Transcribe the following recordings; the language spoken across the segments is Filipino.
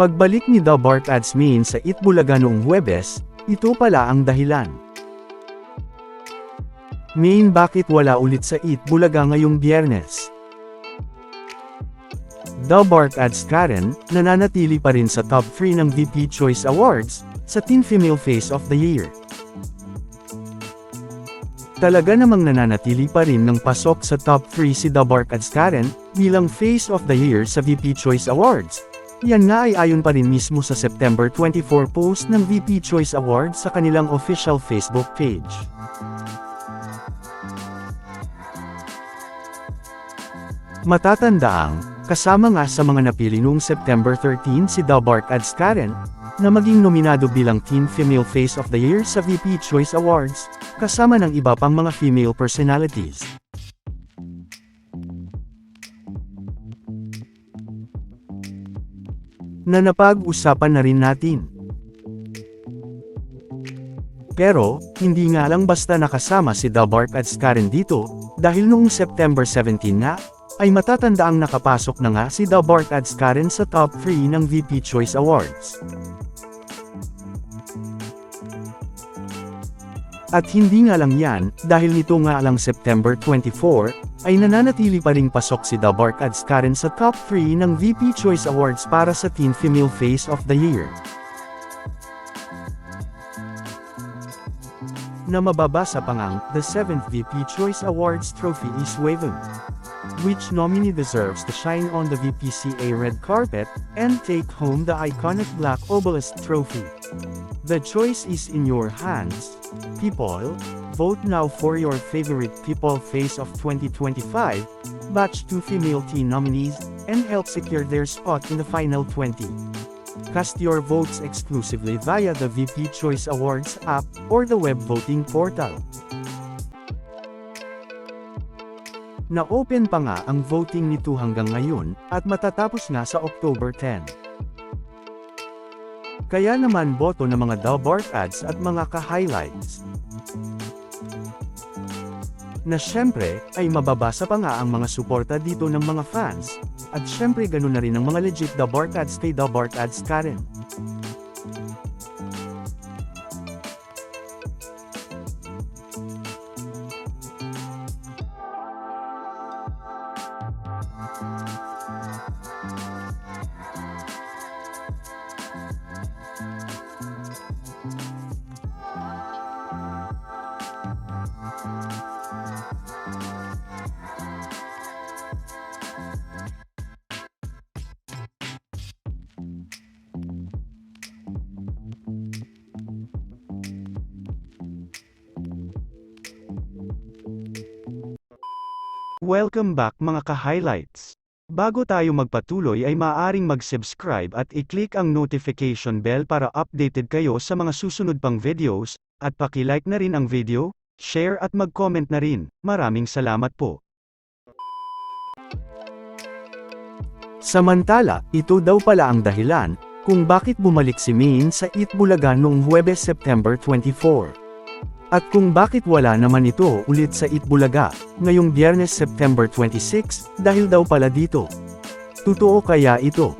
Pagbalik ni The Bark Ads Main sa Itbulaga noong Huwebes, ito pala ang dahilan. Main bakit wala ulit sa Itbulaga ngayong biyernes? The Bark Ads Karen, nananatili pa rin sa top 3 ng VP Choice Awards, sa Teen Female Face of the Year. Talaga namang nananatili pa rin ng pasok sa top 3 si The Bark Ads Karen, bilang Face of the Year sa VP Choice Awards. Yan nga ay ayon pa rin mismo sa September 24 post ng VP Choice Awards sa kanilang official Facebook page. Matatandaang, kasama nga sa mga napili noong September 13 si The Bark Ads Karen, na maging nominado bilang Teen Female Face of the Year sa VP Choice Awards, kasama ng iba pang mga female personalities. Na napag-usapan na rin natin. Pero, hindi nga lang basta nakasama si The Bark at Karen dito, dahil noong September 17 nga, ay matatandaang nakapasok na nga si The Bark at Karen sa top 3 ng VP Choice Awards. At hindi nga lang yan, dahil nito nga lang September 24, ay nananatili pa ring pasok si The Bark Ads Karen sa top 3 ng VP Choice Awards para sa Teen Female Face of the Year. Na mababasa pa ngang, the 7th VP Choice Awards trophy is waving. Which nominee deserves to shine on the VPCA red carpet, and take home the iconic Black Obelisk trophy. The choice is in your hands. People, vote now for your favorite People Face of 2025, batch 2 female teen nominees, and help secure their spot in the final 20. Cast your votes exclusively via the VP Choice Awards app, or the web voting portal. Na-open pa nga ang voting nito hanggang ngayon, at matatapos nga sa October 10. Kaya naman boto ng mga Dalbark ads at mga ka-highlights. Na syempre, ay mababasa pa nga ang mga suporta dito ng mga fans, at syempre ganun na rin ang mga legit Dalbark ads kay Dalbark ads Karen. Welcome back mga ka-highlights. Bago tayo magpatuloy ay maaaring mag-subscribe at i-click ang notification bell para updated kayo sa mga susunod pang videos, at paki-like na rin ang video, share at mag-comment na rin. Maraming salamat po. Samantala, ito daw pala ang dahilan, kung bakit bumalik si Min sa Itbulaga noong Huwebes September 24. At kung bakit wala naman ito ulit sa Itbulaga, ngayong Biyernes September 26, dahil daw pala dito. Totoo kaya ito?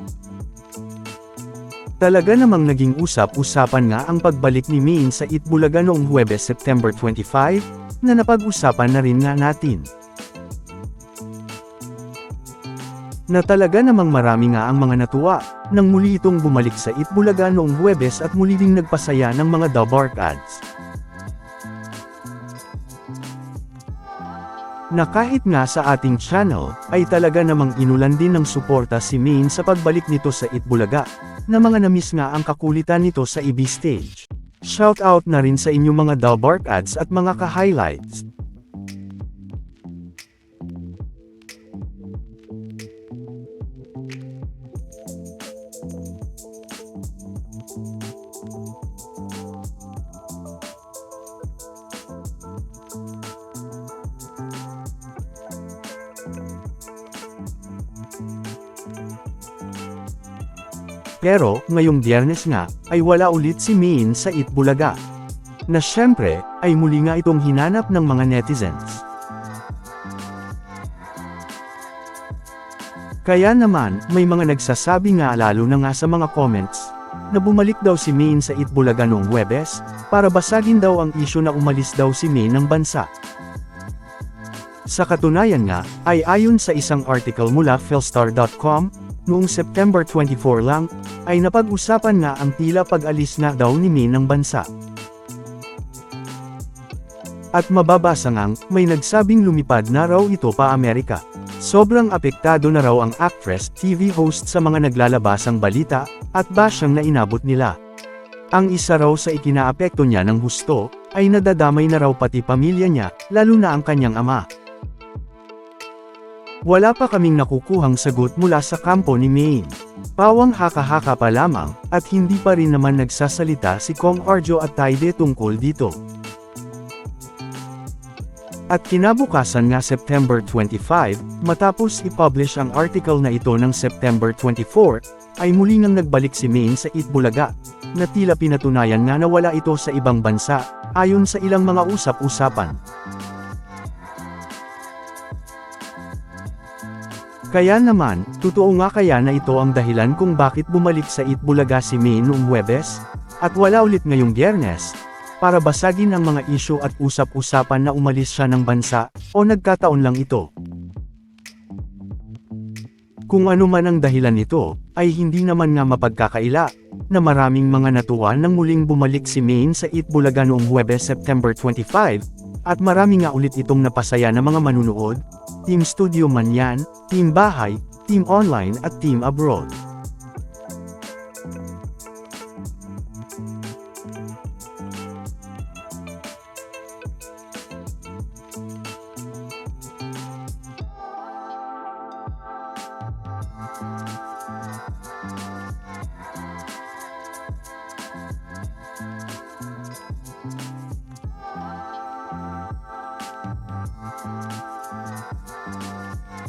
Talaga namang naging usap-usapan nga ang pagbalik ni Min sa Itbulaga noong Huwebes September 25, na napag-usapan na rin nga natin. Na talaga namang marami nga ang mga natuwa, nang muli itong bumalik sa Itbulaga noong Huwebes at muli ding nagpasaya ng mga Dabark ads. Na kahit nga sa ating channel, ay talaga namang inulan din ng suporta si Main sa pagbalik nito sa Itbulaga, na mga namiss nga ang kakulitan nito sa EB stage. Shout out na rin sa inyong mga Dalbark ads at mga ka-highlights. Pero, ngayong biyernes nga, ay wala ulit si Min sa Itbulaga. Na syempre, ay muli nga itong hinanap ng mga netizens. Kaya naman, may mga nagsasabi nga lalo na nga sa mga comments, na bumalik daw si Maine sa Itbulaga noong Webes, para basagin daw ang isyo na umalis daw si Maine ng bansa. Sa katunayan nga, ay ayon sa isang article mula philstar.com, noong September 24 lang, ay napag-usapan nga ang tila pag-alis na daw ni Maine ng bansa. At mababasa ngang, may nagsabing lumipad na raw ito pa Amerika. Sobrang apektado na raw ang actress, TV host sa mga naglalabasang balita, at basyang na inabot nila. Ang isa raw sa ikinaapekto niya ng husto, ay nadadamay na raw pati pamilya niya, lalo na ang kanyang ama. Wala pa kaming nakukuhang sagot mula sa kampo ni Maine. Pawang haka-haka pa lamang, at hindi pa rin naman nagsasalita si Kong Arjo at Taide tungkol dito. At kinabukasan nga September 25, matapos i-publish ang article na ito ng September 24, ay muli ngang nagbalik si Maine sa Itbulaga, na tila pinatunayan nga na wala ito sa ibang bansa, ayon sa ilang mga usap-usapan. Kaya naman, totoo nga kaya na ito ang dahilan kung bakit bumalik sa Itbulaga si May noong Huwebes, at wala ulit ngayong Biyernes, para basagin ang mga isyo at usap-usapan na umalis siya ng bansa, o nagkataon lang ito. Kung ano man ang dahilan nito, ay hindi naman nga mapagkakaila, na maraming mga natuwa nang muling bumalik si Maine sa Itbulaga noong Huwebes September 25, at marami nga ulit itong napasaya ng mga manunood, Team Studio man yan, Team Bahay, Team Online at Team Abroad.